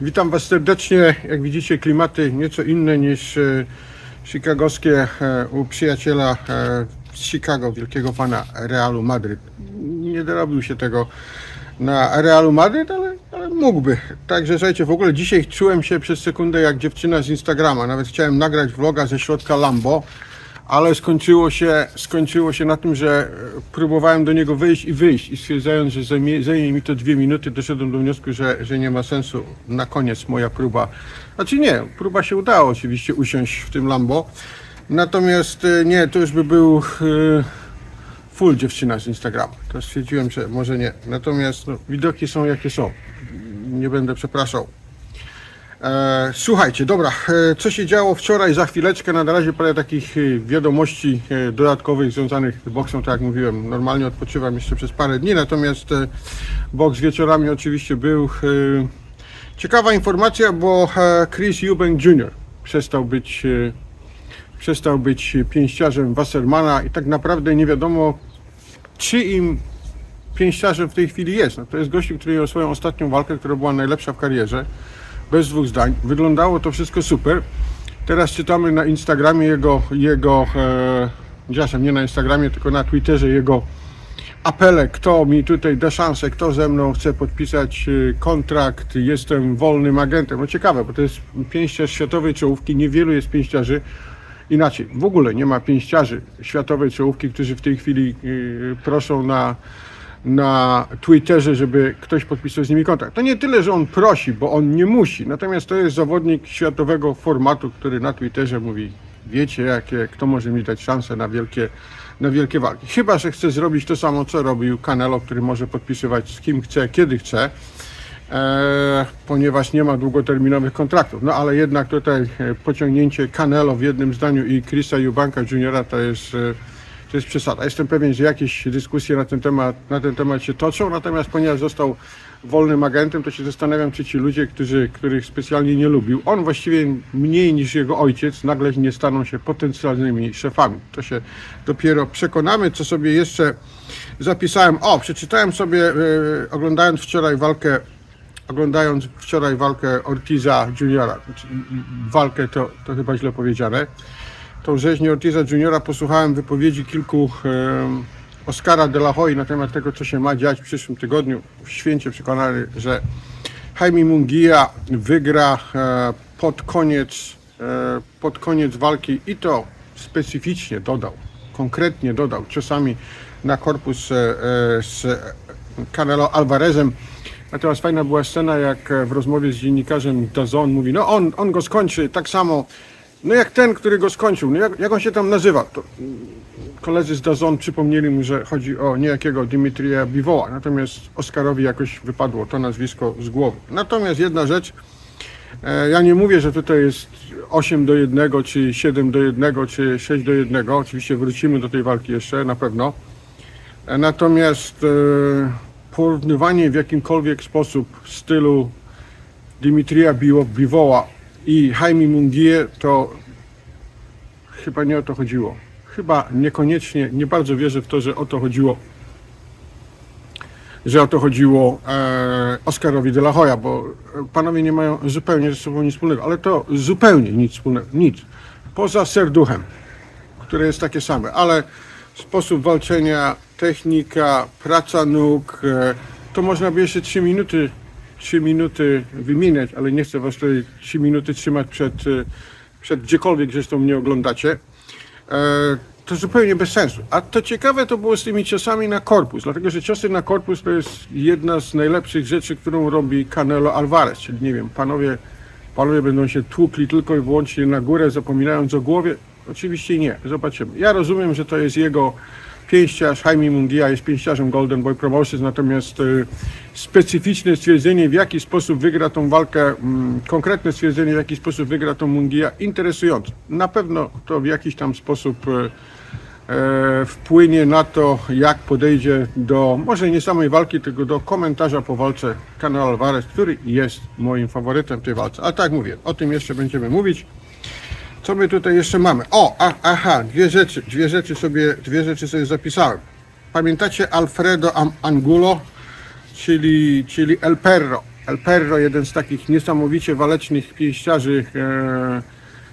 witam Was serdecznie. Jak widzicie, klimaty nieco inne niż e, chicagowskie e, u przyjaciela e, z Chicago, wielkiego pana Realu Madryt. Nie dorobił się tego na Realu Madryt, ale, ale mógłby. Także słuchajcie, w ogóle dzisiaj czułem się przez sekundę jak dziewczyna z Instagrama. Nawet chciałem nagrać vloga ze środka Lambo, ale skończyło się, skończyło się na tym, że e, próbowałem do niego wejść i wyjść i stwierdzając, że zajmie, zajmie mi to dwie minuty, doszedłem do wniosku, że, że nie ma sensu. Na koniec moja próba, znaczy nie, próba się udała oczywiście usiąść w tym Lambo, natomiast e, nie, to już by był e, full dziewczyna z Instagrama. To stwierdziłem, że może nie. Natomiast no, widoki są jakie są. Nie będę przepraszał. E, słuchajcie, dobra, e, co się działo wczoraj, za chwileczkę, na razie parę takich e, wiadomości dodatkowych związanych z boksem, tak jak mówiłem, normalnie odpoczywam jeszcze przez parę dni, natomiast boks wieczorami oczywiście był. Ciekawa informacja, bo Chris Eubank Jr. przestał być, przestał być pięściarzem Wassermana i tak naprawdę nie wiadomo, czyim pięściarzem w tej chwili jest. No, to jest gościu, który miał swoją ostatnią walkę, która była najlepsza w karierze bez dwóch zdań. Wyglądało to wszystko super. Teraz czytamy na Instagramie jego, jego e, nie na Instagramie, tylko na Twitterze jego apele, kto mi tutaj da szansę, kto ze mną chce podpisać e, kontrakt, jestem wolnym agentem. No ciekawe, bo to jest pięściarz światowej czołówki, niewielu jest pięściarzy. Inaczej, w ogóle nie ma pięściarzy światowej czołówki, którzy w tej chwili e, proszą na na Twitterze, żeby ktoś podpisał z nimi kontrakt. To nie tyle, że on prosi, bo on nie musi. Natomiast to jest zawodnik światowego formatu, który na Twitterze mówi, wiecie jakie, kto może mi dać szansę na wielkie, na wielkie walki. Chyba, że chce zrobić to samo, co robił Canelo, który może podpisywać z kim chce, kiedy chce. E, ponieważ nie ma długoterminowych kontraktów. No ale jednak tutaj e, pociągnięcie Canelo w jednym zdaniu i Chrisa Eubanka Jr. to jest, e, to jest przesada. Jestem pewien, że jakieś dyskusje na ten, temat, na ten temat się toczą, natomiast ponieważ został wolnym agentem, to się zastanawiam, czy ci ludzie, którzy, których specjalnie nie lubił, on właściwie mniej niż jego ojciec, nagle nie staną się potencjalnymi szefami. To się dopiero przekonamy, co sobie jeszcze zapisałem. O, przeczytałem sobie, e, oglądając wczoraj walkę oglądając wczoraj walkę Ortiza Juniora, znaczy, walkę to, to chyba źle powiedziane, tą rzeźnię Ortiza Juniora posłuchałem wypowiedzi kilku em, Oscara de la Hoya na temat tego, co się ma dziać w przyszłym tygodniu. Święcie przekonany, że Jaime Mungia wygra e, pod koniec, e, pod koniec walki i to specyficznie dodał, konkretnie dodał, czasami na korpus e, e, z Canelo Alvarezem. Natomiast fajna była scena, jak e, w rozmowie z dziennikarzem Dazon mówi, no on, on go skończy tak samo, no jak ten, który go skończył, no jak, jak on się tam nazywa? To, mm, koledzy z Dazon przypomnieli mu, że chodzi o niejakiego Dimitrija Biwoła, natomiast Oskarowi jakoś wypadło to nazwisko z głowy. Natomiast jedna rzecz, e, ja nie mówię, że tutaj jest 8 do 1, czy 7 do 1, czy 6 do 1, oczywiście wrócimy do tej walki jeszcze, na pewno. E, Natomiast e, porównywanie w jakimkolwiek sposób stylu Dimitrija Biwo- Biwoła i Jaime Mungie to chyba nie o to chodziło. Chyba niekoniecznie, nie bardzo wierzę w to, że o to chodziło że o to chodziło e, Oscarowi de la Hoya, bo panowie nie mają zupełnie ze sobą nic wspólnego, ale to zupełnie nic wspólnego, nic. Poza serduchem, które jest takie same, ale sposób walczenia, technika, praca nóg, e, to można by jeszcze 3 minuty, 3 minuty wymieniać, ale nie chcę was tutaj 3 minuty trzymać przed, e, przed gdziekolwiek zresztą mnie oglądacie. E, to zupełnie bez sensu. A to ciekawe to było z tymi ciosami na korpus, dlatego że ciosy na korpus to jest jedna z najlepszych rzeczy, którą robi Canelo Alvarez, czyli nie wiem, panowie, panowie będą się tłukli tylko i wyłącznie na górę, zapominając o głowie. Oczywiście nie, zobaczymy. Ja rozumiem, że to jest jego pięściarz, Jaime Mungia jest pięściarzem Golden Boy Promotions, natomiast e, specyficzne stwierdzenie, w jaki sposób wygra tą walkę, mm, konkretne stwierdzenie, w jaki sposób wygra tą Mungia, interesujące. Na pewno to w jakiś tam sposób e, e, wpłynie na to, jak podejdzie do, może nie samej walki, tylko do komentarza po walce Canelo Alvarez, który jest moim faworytem w tej walce. A tak mówię, o tym jeszcze będziemy mówić. Co my tutaj jeszcze mamy? O, a, aha, dwie rzeczy, dwie rzeczy sobie, dwie rzeczy sobie zapisałem. Pamiętacie Alfredo Angulo, czyli, czyli El Perro. El Perro, jeden z takich niesamowicie walecznych pięściarzy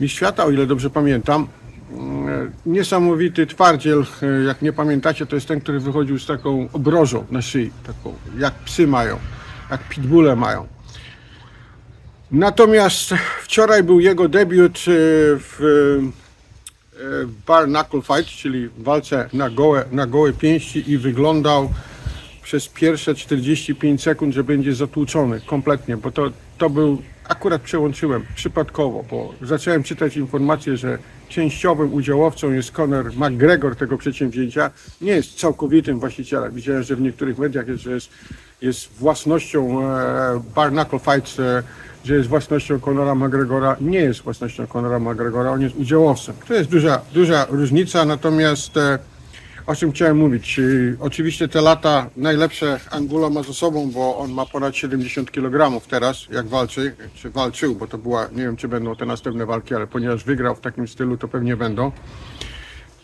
e, świata, o ile dobrze pamiętam. E, Niesamowity twardziel, e, jak nie pamiętacie, to jest ten, który wychodził z taką obrożą na szyi, taką jak psy mają, jak pitbulle mają. Natomiast wczoraj był jego debiut w e, w bar knuckle fight, czyli walce na gołe, na gołe pięści i wyglądał przez pierwsze 45 sekund, że będzie zatłuczony kompletnie, bo to, to był, akurat przełączyłem przypadkowo, bo zacząłem czytać informację, że częściowym udziałowcą jest Conor McGregor tego przedsięwzięcia, nie jest całkowitym właścicielem. Widziałem, że w niektórych mediach jest, że jest, jest własnością e, Bar Knuckle Fights, e, że jest własnością Conora McGregora. Nie jest własnością Conora McGregora, on jest udziałowcem. To jest duża, duża różnica, natomiast e, o czym chciałem mówić? Yy, Oczywiście te lata najlepsze Angulo ma za sobą, bo on ma ponad 70 kg teraz, jak walczy, czy walczył, bo to była, nie wiem czy będą te następne walki, ale ponieważ wygrał w takim stylu, to pewnie będą.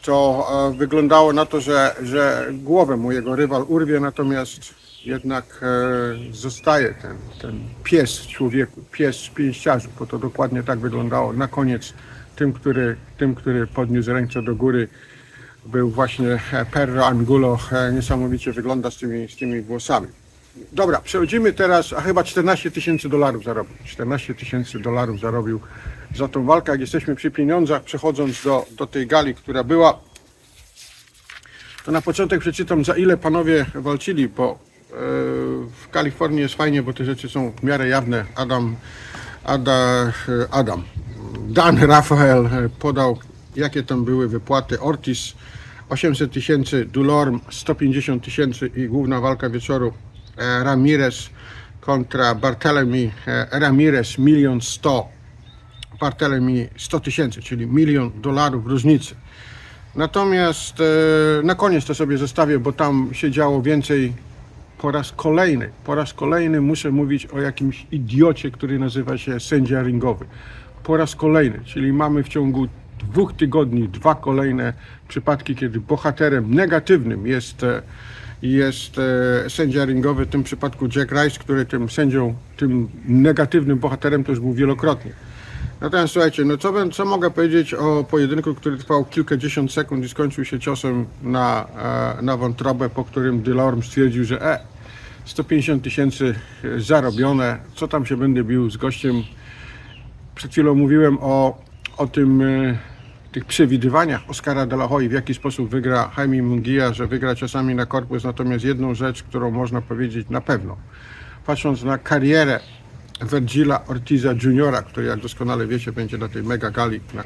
To e, wyglądało na to, że, że głowę mu jego rywal urwie, natomiast jednak e, zostaje ten, ten pies człowieku, pies pięściarzu, bo to dokładnie tak wyglądało. Na koniec tym, który, tym, który podniósł ręce do góry, był właśnie e, Perro Angulo, e, niesamowicie wygląda z tymi, z tymi włosami. Dobra, przechodzimy teraz, a chyba 14 tysięcy dolarów zarobił. 14 tysięcy dolarów zarobił za tą walkę. Jak jesteśmy przy pieniądzach, przechodząc do, do tej gali, która była, to na początek przeczytam, za ile panowie walczyli, bo w Kalifornii jest fajnie, bo te rzeczy są w miarę jawne. Adam, Ada, Adam, Dan Rafael e, podał, jakie tam były wypłaty. Ortiz 800 tysięcy, Dulorm 150 tysięcy i główna walka wieczoru e, Ramirez kontra Bartelemi e, Ramirez milion 100 Bartelemi 100 tysięcy, czyli milion dolarów różnicy. Natomiast e, na koniec to sobie zostawię, bo tam się działo więcej po raz kolejny. Po raz kolejny muszę mówić o jakimś idiocie, który nazywa się sędzia ringowy. Po raz kolejny, czyli mamy w ciągu dwóch tygodni dwa kolejne przypadki, kiedy bohaterem negatywnym jest, jest e, sędzia ringowy, w tym przypadku Jack Rice, który tym sędzią, tym negatywnym bohaterem to już był wielokrotnie. Natomiast słuchajcie, no co, co mogę powiedzieć o pojedynku, który trwał kilkadziesiąt sekund i skończył się ciosem na, e, na wątrobę, po którym Delorme stwierdził, że e, 150 tysięcy e, zarobione, co tam się będę bił z gościem. Przed chwilą mówiłem o, o tym, e, tych przewidywaniach Oscara de la Hoya, w jaki sposób wygra Jaime Munguia, że wygra ciosami na korpus, natomiast jedną rzecz, którą można powiedzieć na pewno, patrząc na karierę Virgila Ortiza Jr., który jak doskonale wiecie będzie na tej mega gali na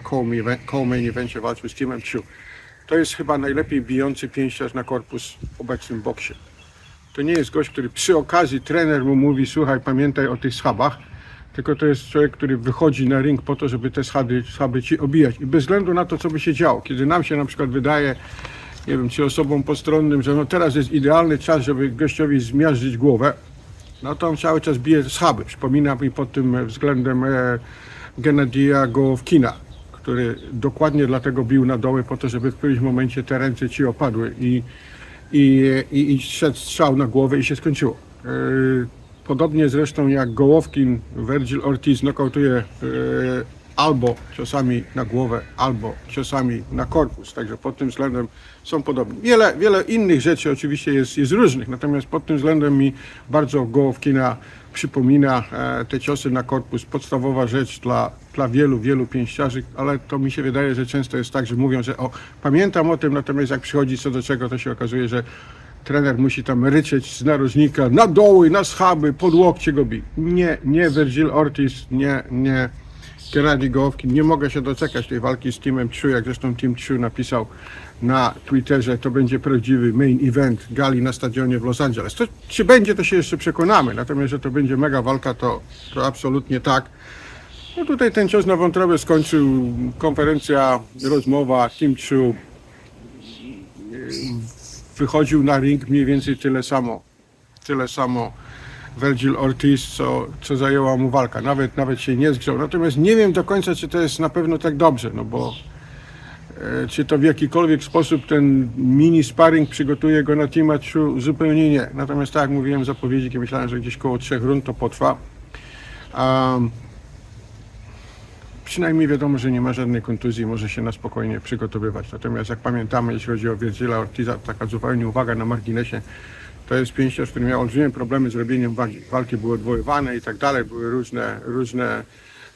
co-main evencie walczył z Timem Chu. To jest chyba najlepiej bijący pięściarz na korpus w obecnym boksie. To nie jest gość, który przy okazji trener mu mówi, słuchaj, pamiętaj o tych schabach, tylko to jest człowiek, który wychodzi na ring po to, żeby te schady, schaby ci obijać. I bez względu na to, co by się działo, kiedy nam się na przykład wydaje, nie wiem, czy osobom postronnym, że no teraz jest idealny czas, żeby gościowi zmiażdżyć głowę, no to on cały czas bije schaby. Przypomina mi pod tym względem e, Gennadija Gołowkina, który dokładnie dlatego bił na doły po to, żeby w którymś momencie te ręce ci opadły i, i, i, i szedł strzał na głowę i się skończyło. E, Podobnie zresztą jak Gołowkin, Virgil Ortiz nokautuje e, albo ciosami na głowę, albo ciosami na korpus. Także pod tym względem są podobni. Wiele, wiele innych rzeczy oczywiście jest, jest różnych, natomiast pod tym względem mi bardzo Gołowkina przypomina e, te ciosy na korpus. Podstawowa rzecz dla, dla wielu, wielu pięściarzy, ale to mi się wydaje, że często jest tak, że mówią, że o, pamiętam o tym, natomiast jak przychodzi co do czego, to się okazuje, że trener musi tam ryczeć z narożnika na doły, na schaby, pod łokcie go bi. Nie, nie Virgil Ortiz, nie, nie Gennady Gołowkin. Nie mogę się doczekać tej walki z Teamem Chu, jak zresztą Team Chu napisał na Twitterze, to będzie prawdziwy main event gali na stadionie w Los Angeles. To, czy będzie, to się jeszcze przekonamy, natomiast, że to będzie mega walka, to, to absolutnie tak. No tutaj ten cios na wątrobę skończył, konferencja, rozmowa, Team Chu wychodził na ring mniej więcej tyle samo, tyle samo Virgil Ortiz, co, co zajęła mu walka. Nawet, nawet się nie zgrzał. Natomiast nie wiem do końca, czy to jest na pewno tak dobrze, no bo E, Czy to w jakikolwiek sposób ten mini sparring przygotuje go na team matchu? Zupełnie nie. Natomiast tak jak mówiłem w zapowiedzi, myślałem, że gdzieś koło trzech rund to potrwa. Um, przynajmniej wiadomo, że nie ma żadnej kontuzji, może się na spokojnie przygotowywać. Natomiast jak pamiętamy, jeśli chodzi o Virgila Ortiza, taka zupełnie uwaga na marginesie, to jest pięściarz, który miał olbrzymie problemy z robieniem wagi. Walki były odwoływane i tak dalej, były różne, różne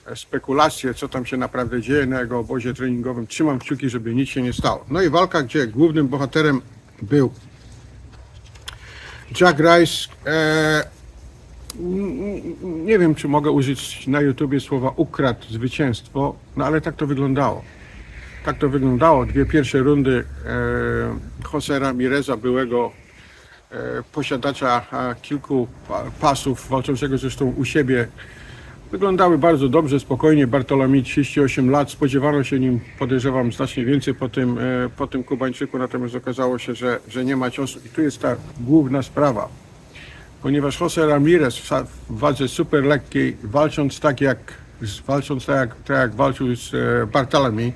e, spekulacje, co tam się naprawdę dzieje na jego obozie treningowym. Trzymam kciuki, żeby nic się nie stało. No i walka, gdzie głównym bohaterem był Jack Rice. E, nie wiem, czy mogę użyć na YouTubie słowa ukradł zwycięstwo, no ale tak to wyglądało. Tak to wyglądało. Dwie pierwsze rundy e, Jose Ramireza, byłego posiadacza e, kilku pa, pasów, walczącego zresztą u siebie, wyglądały bardzo dobrze, spokojnie. Bartolomei 38 lat, spodziewano się nim, podejrzewam, znacznie więcej po tym, e, po tym Kubańczyku, natomiast okazało się, że, że nie ma ciosu. I tu jest ta główna sprawa ponieważ Jose Ramirez w wadze super lekkiej, walcząc tak jak, walcząc tak jak, tak jak walczył z e, Bartolomei,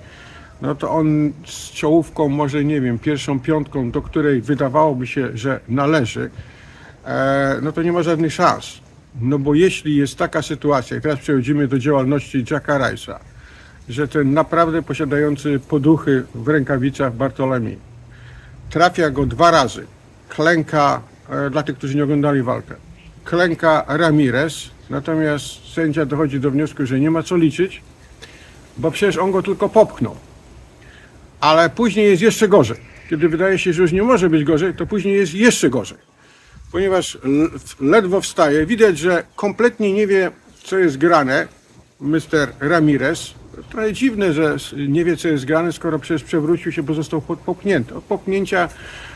no to on z czołówką, może nie wiem, pierwszą piątką, do której wydawałoby się, że należy, e, no to nie ma żadnych szans. No bo jeśli jest taka sytuacja, i teraz przechodzimy do działalności Jacka Rice'a, że ten naprawdę posiadający poduchy w rękawicach Bartolomei trafia go dwa razy. Klęka, e, dla tych, którzy nie oglądali walkę, klęka Ramirez, natomiast sędzia dochodzi do wniosku, że nie ma co liczyć, bo przecież on go tylko popchnął. Ale później jest jeszcze gorzej. Kiedy wydaje się, że już nie może być gorzej, to później jest jeszcze gorzej. Ponieważ ledwo wstaje, widać, że kompletnie nie wie, co jest grane, Mr. Ramirez. Trochę dziwne, że nie wie, co jest grane, skoro przecież przewrócił się, bo został po- popchnięty. Od popchnięcia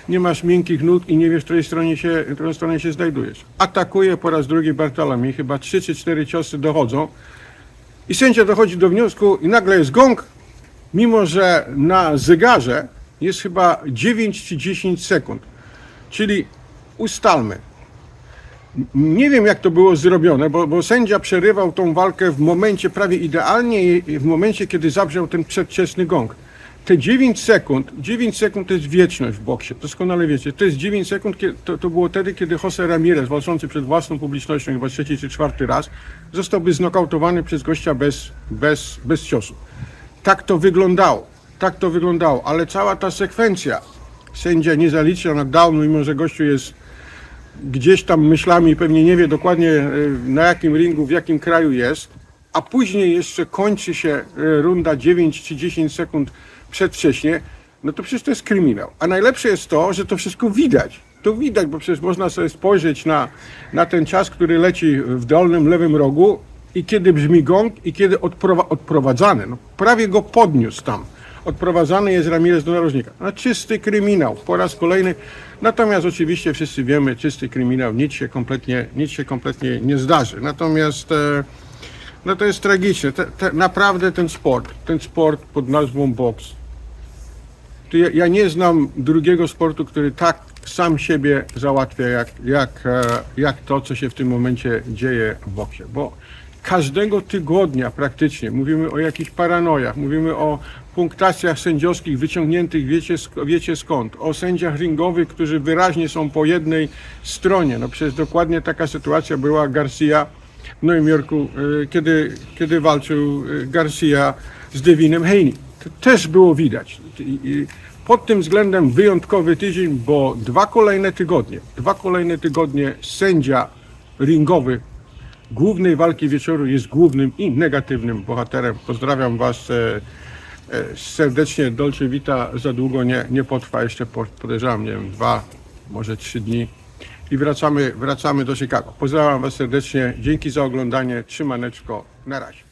nie masz miękkich nóg i nie wiesz, w której stronie się, w której stronie się znajdujesz. Atakuje po raz drugi Bartolomei, chyba trzy czy cztery ciosy dochodzą. I sędzia dochodzi do wniosku i nagle jest gong, mimo że na zegarze jest chyba 9 czy 10 sekund. Czyli ustalmy. Nie wiem, jak to było zrobione, bo, bo sędzia przerywał tą walkę w momencie prawie idealnie w momencie, kiedy zabrzał ten przedwczesny gong. Te 9 sekund, 9 sekund to jest wieczność w boksie, doskonale wiecie. To jest 9 sekund, to, to było wtedy, kiedy Jose Ramirez, walczący przed własną publicznością chyba trzeci czy czwarty raz, zostałby znokautowany przez gościa bez, bez, bez ciosu. Tak to wyglądało, tak to wyglądało, ale cała ta sekwencja, sędzia nie zalicza na down, mimo że gościu jest gdzieś tam myślami pewnie nie wie dokładnie e, na jakim ringu, w jakim kraju jest, a później jeszcze kończy się e, runda 9 czy 10 sekund przedwcześnie, no to przecież to jest kryminał. A najlepsze jest to, że to wszystko widać. To widać, bo przecież można sobie spojrzeć na, na ten czas, który leci w dolnym lewym rogu i kiedy brzmi gong i kiedy odprowa- odprowadzany. No, prawie go podniósł tam. Odprowadzany jest Ramirez do narożnika. No, czysty kryminał po raz kolejny. Natomiast oczywiście wszyscy wiemy, czysty kryminał, nic się kompletnie, nic się kompletnie nie zdarzy. Natomiast e, no to jest tragiczne. Te, te, naprawdę ten sport, ten sport pod nazwą boks, ja, ja nie znam drugiego sportu, który tak sam siebie załatwia, jak, jak, e, jak to, co się w tym momencie dzieje w boksie. Bo każdego tygodnia praktycznie mówimy o jakichś paranojach, mówimy o punktacjach sędziowskich wyciągniętych wiecie, wiecie skąd, o sędziach ringowych, którzy wyraźnie są po jednej stronie. No przecież dokładnie taka sytuacja była Garcia w Nowym Jorku, e, kiedy, kiedy walczył e, Garcia z Devinem Haney. To też było widać. Pod tym względem wyjątkowy tydzień, bo dwa kolejne tygodnie, dwa kolejne tygodnie sędzia ringowy głównej walki wieczoru jest głównym i negatywnym bohaterem. Pozdrawiam Was e, e, serdecznie. Dolce Vita za długo nie, nie potrwa, jeszcze po, podejrzewam, nie wiem, dwa, może trzy dni. I wracamy, wracamy do Chicago. Pozdrawiam Was serdecznie. Dzięki za oglądanie. Trzymaneczko. Na razie.